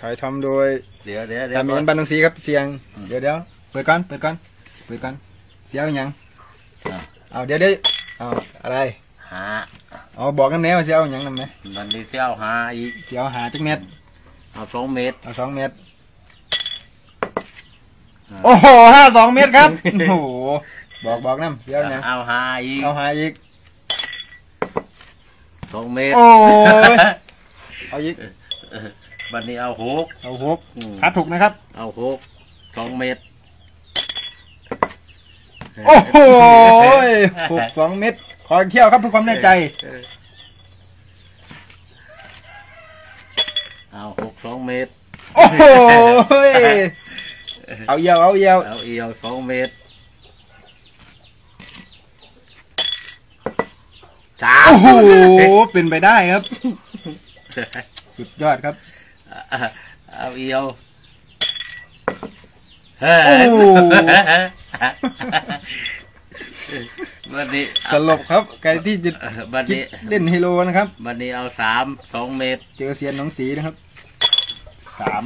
ถ่ายทำโดยเดี๋ยวเดี๋ยวเดี๋ยวตามเอ็นบันตงสีครับเสียงเดี๋ยวเดี๋ยวเปิดก่อนเปิดก่อนเปิดก่อนเสียงยังเอาเดี๋ยวเดี๋ยวเอาอะไรหาเอาบอกกันแน่ว่าเสียงยังนำไหมวันนี้เที่ยวหาอีกเสียงหาจักเม็ดเอาสองเมตรเอาสองเม็ดโอ้โหห้าสองเม็ดครับ โอ้โหบอกบอกน้ำเสียงยังเอาหาอีกเอาหาอีก สองเมตรโอ้ย เอาอีก วันนี้เอาหก เอาหกอืมคัดถูกนะครับ เอาหกสองเมตรโอ้โหหกสองเม็ด ขออีกเที่ยวครับเพื่อความแน่ใจ เอาหกสองเมตรโอ้โหเอาเอียวเอาเอียวเอาเอียวสองเมตรสามโอ้โห เป็นไปได้ครับ สุดยอดครับ เอาเอียวเฮ้โอ้โหวันนี้สลบครับใครที่จะวันคิดนี้เล่นไฮโลนะครับวันนี้เอาสามสองเมตร เจอเซียนหน้องสีนะครับสาม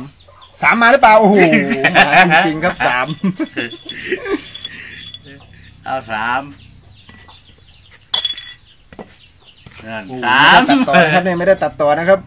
สามมาหรือเปล่าโอ้โหมาจริงๆครับสามเอาสามนั่นโอ้โหสามไม่ได้ตัดต่อนะครับเนี่ยไม่ได้ตัดต่อนะครับ